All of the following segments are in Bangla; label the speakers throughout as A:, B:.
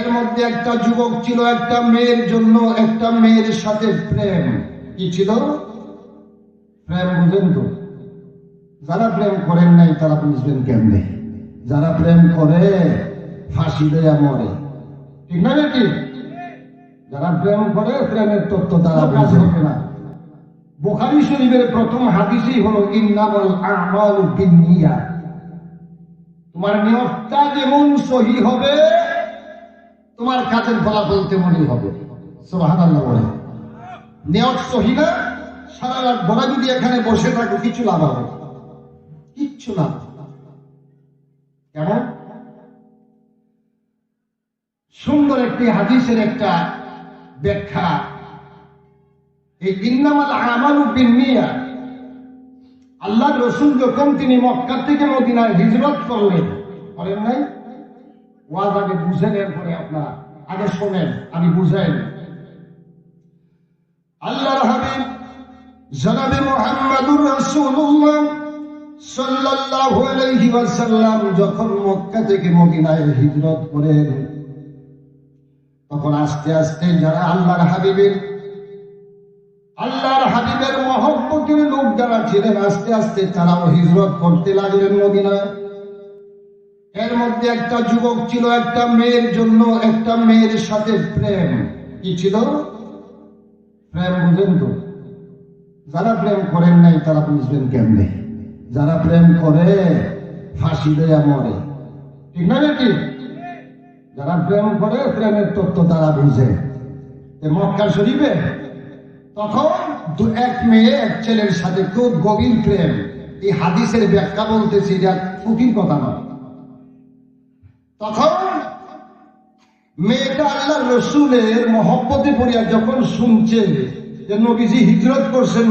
A: এর মধ্যে একটা যুবক ছিল একটা মেয়ের জন্য একটা মেয়ের সাথে প্রেম। কি ছিল? প্রেম বুঝেন তো। যারা প্রেম করেন নাই তারা বুঝবেন কেমনে? যারা প্রেম করে ফাঁসি দেয়া মরে। ঠিক না নাকি? যারা প্রেম করে প্রেমের তত্ত্ব তারা কাজ হবে না। বোখারি শরীফের প্রথম হাদিসই হলো ইন্নামল আমাল বিনিয়া। তোমার নিয়তটা যেমন সহি হবে কাজের ফলাফল তেমনই হবে। কেমন? সুন্দর একটি হাদিসের একটা ব্যাখ্যা। এই ইন্নামাল আল্লাহ রসুল যখন তিনি মক্কা থেকে মদিনায় হিজরত করলেন, করেন নাই? ওয়াজ আগে বুঝে নেন পরে আপনারা। আগে শোনেন, আমি বুঝাই নেই আল্লাহর হাবিব জনাবে মোহাম্মদুর রাসূলুল্লাহ সাল্লাল্লাহু আলাইহি ওয়াসাল্লাম যখন মক্কা থেকে মদিনায় হিজরত করেন, তখন আস্তে আস্তে যারা আল্লাহর হাবিবের আল্লাহর হাবিবের মহব্বতের লোক যারা ছিলেন, আস্তে আস্তে তারাও হিজরত করতে লাগলেন মদিনায়। এর মধ্যে একটা যুবক ছিল, একটা মেয়ের জন্য একটা মেয়ের সাথে প্রেম। কি ছিল? প্রেম বুঝেন তো। যারা প্রেম করেন নাই, তারা বুঝবেন কেমনে? যারা প্রেম করে, ফাঁসি দেয়া মরে। ঠিক না নাকি? যারা প্রেম করে, প্রেমের তত্ত্ব তারা বুঝে। মক্কা শরীফে তখন দু, এক মেয়ে, এক ছেলের সাথে খুব গভীর প্রেম। এই হাদিসের ব্যাখ্যা বলতেছি যা ফুটির কথা নয় তখন মেয়েটা আল্লাহ রসুলের মহব্বতে পড়িয়া যখন শুনছে যে নবীজি হিজরত করছেন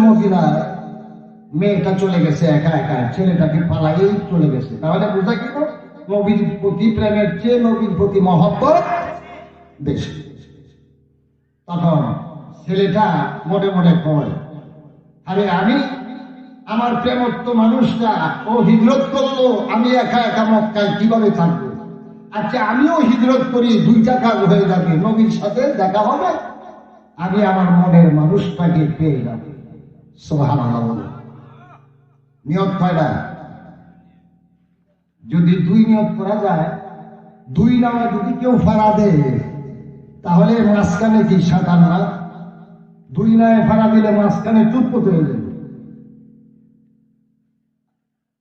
A: মেয়েটা চলে গেছে একা একা। ছেলেটাকে চলে গেছে। তাহলে বোঝা গেল নবীর প্রতি প্রেমের চেয়ে নবীর প্রতি মহব্বত বেশি। তখন ছেলেটা মনে মনে কয়, আরে আমি, আমার প্রেমত্ব মানুষটা ও হিজরত করল, আমি একা একা মক্কায় কীভাবে থাকব? আচ্ছা আমিও হিজরত করি দুইটা কাজ হয়ে যাবে। নবীর সাথে দেখা হবে। আমি আমার মনের মানুষটাকে পেয়ে যাব। নিয়ত কয়টা যদি দুই নিয়ত করা যায়, দুই নামে যদি কেউ ফাড়া দেয়, তাহলে মাঝখানে কি সাঁতার না? দুই নামে ফাড়া দিলে মাঝখানে চুপ হয়ে যাবে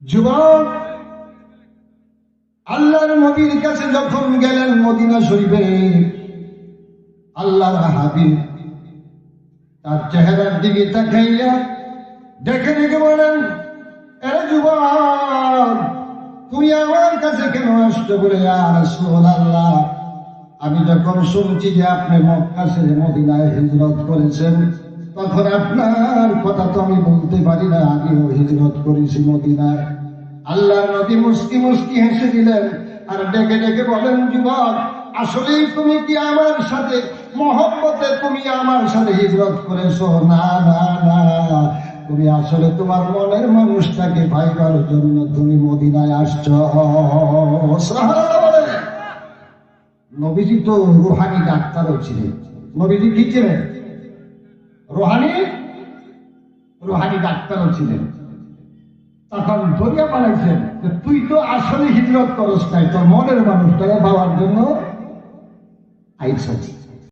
A: যুবক নবীর কাছে যখন গেলেন মদিনা শরীফে, আল্লাহর হাবিব তার চেহারার দিকে তাকাইয়া দেখে দেখে বলেন, এরে যুবক, তুমি আমার কাছে কেন আসতে বলে আর আল্লাহ আমি যখন শুনছি যে আপনি মক্কা ছেড়ে মদিনায় হিজরত করেছেন, তখন আপনার কথা তো আমি বলতে পারি না, আমিও হিজরত করেছি মদিনায়। আল্লাহ নবী মুস্কি মুস্কি হেসে দিলেন আর ডেকে ডেকে বলেন, যুবক, আসলেই তুমি কি আমার সাথে মহব্বতে তুমি আমার সাথে হিজরত করেছ? না না না। তুমি আসলে তোমার মনের মানুষটাকে ভাইবার জন্য তুমি মদিনায় আসছো। নবীজি তো রুহানি ডাক্তারও ছিলেন। নবীজি কি ছিলেন? রুহানি? রুহানি ডাক্তারও ছিলেন। তখন ধরিয়া পালাইছেন যে তুই তো আসলে হিজরত করস নাই, তোর মনের মানুষটাকে পাওয়ার জন্য আইসাছি